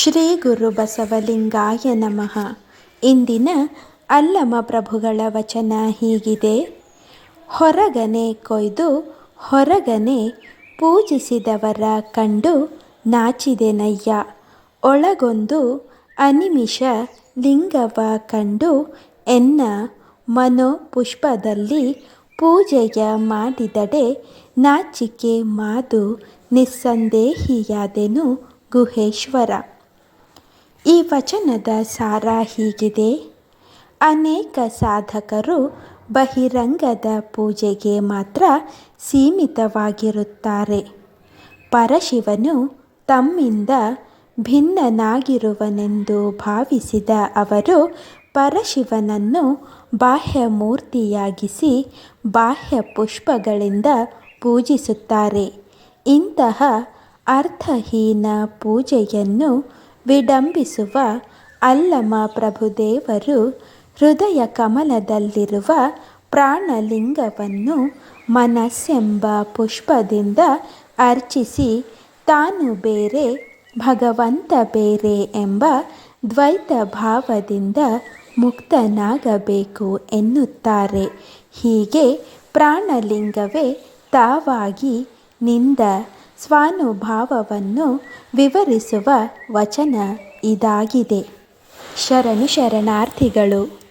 ಶ್ರೀ ಗುರು ಬಸವಲಿಂಗಾಯ ನಮಃ. ಇಂದಿನ ಅಲ್ಲಮ ಪ್ರಭುಗಳ ವಚನ ಹೀಗಿದೆ. ಹೊರಗನೆ ಕೊಯ್ದು, ಹೊರಗನೆ ಪೂಜಿಸಿದವರ ಕಂಡು ನಾಚಿದೆನಯ್ಯ. ಒಳಗೊಂದು ಅನಿಮಿಷ ಲಿಂಗವ ಕಂಡು ಎನ್ನ ಮನೋಪುಷ್ಪದಲ್ಲಿ ಪೂಜೆಯ ಮಾಡಿದಡೆ ನಾಚಿಕೆ ಮಾದು ನಿಸ್ಸಂದೇಹಿಯಾದೆನು ಗುಹೇಶ್ವರ. ಈ ವಚನದ ಸಾರ ಹೀಗಿದೆ. ಅನೇಕ ಸಾಧಕರು ಬಹಿರಂಗದ ಪೂಜೆಗೆ ಮಾತ್ರ ಸೀಮಿತವಾಗಿರುತ್ತಾರೆ. ಪರಶಿವನು ತಮ್ಮಿಂದ ಭಿನ್ನನಾಗಿರುವನೆಂದು ಭಾವಿಸಿದ ಅವರು ಪರಶಿವನನ್ನು ಬಾಹ್ಯ ಮೂರ್ತಿಯಾಗಿಸಿ ಬಾಹ್ಯ ಪುಷ್ಪಗಳಿಂದ ಪೂಜಿಸುತ್ತಾರೆ. ಇಂತಹ ಅರ್ಥಹೀನ ಪೂಜೆಯನ್ನು ವಿಡಂಬಿಸುವ ಅಲ್ಲಮ ಪ್ರಭುದೇವರು ಹೃದಯ ಕಮಲದಲ್ಲಿರುವ ಪ್ರಾಣಲಿಂಗವನ್ನು ಮನಸ್ಸೆಂಬ ಪುಷ್ಪದಿಂದ ಅರ್ಚಿಸಿ ತಾನು ಬೇರೆ, ಭಗವಂತ ಬೇರೆ ಎಂಬ ದ್ವೈತ ಭಾವದಿಂದ ಮುಕ್ತನಾಗಬೇಕು ಎನ್ನುತ್ತಾರೆ. ಹೀಗೆ ಪ್ರಾಣಲಿಂಗವೇ ತಾವಾಗಿ ನಿಂದ ಸ್ವಾನುಭಾವವನ್ನು ವಿವರಿಸುವ ವಚನ ಇದಾಗಿದೆ. ಶರಣು ಶರಣಾರ್ಥಿಗಳು